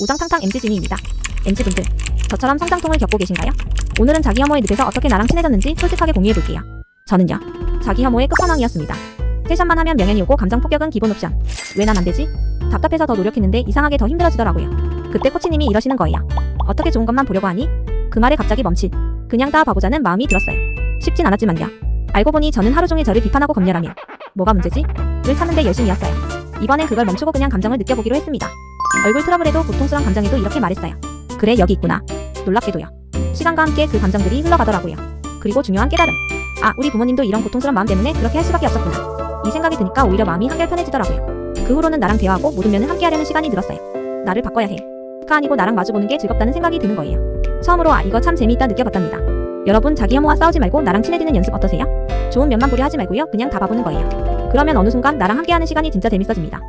우당탕탕 MC진이입니다. MC분들, 저처럼 성장통을 겪고 계신가요? 오늘은 자기 혐오의 늪에서 어떻게 나랑 친해졌는지 솔직하게 공유해볼게요. 저는요, 자기 혐오의 끝판왕이었습니다. 세션만 하면 명예이 오고 감정 폭격은 기본 옵션. 왜 난 안 되지? 답답해서 더 노력했는데 이상하게 더 힘들어지더라고요. 그때 코치님이 이러시는 거예요. 어떻게 좋은 것만 보려고 하니? 그 말에 갑자기 멈칫. 그냥 다 봐보자는 마음이 들었어요. 쉽진 않았지만요. 알고 보니 저는 하루 종일 저를 비판하고 검열하며 뭐가 문제지? 를 찾는데 열심이었어요. 이번엔 그걸 멈추고 그냥 감정을 느껴보기로 했습니다. 얼굴 트러블에도 고통스러운 감정에도 이렇게 말했어요. 그래 여기 있구나. 놀랍게도요. 시간과 함께 그 감정들이 흘러가더라고요. 그리고 중요한 깨달음. 아 우리 부모님도 이런 고통스러운 마음 때문에 그렇게 할 수밖에 없었구나. 이 생각이 드니까 오히려 마음이 한결 편해지더라고요. 그 후로는 나랑 대화하고 모든 면을 함께 하려는 시간이 늘었어요. 나를 바꿔야 해. 가 아니고 나랑 마주보는 게 즐겁다는 생각이 드는 거예요. 처음으로 아 이거 참 재미있다 느껴봤답니다. 여러분 자기 혐오와 싸우지 말고 나랑 친해지는 연습 어떠세요? 좋은 면만 보려 하지 말고요. 그냥 다 봐보는 거예요. 그러면 어느 순간 나랑 함께하는 시간이 진짜 재밌어집니다.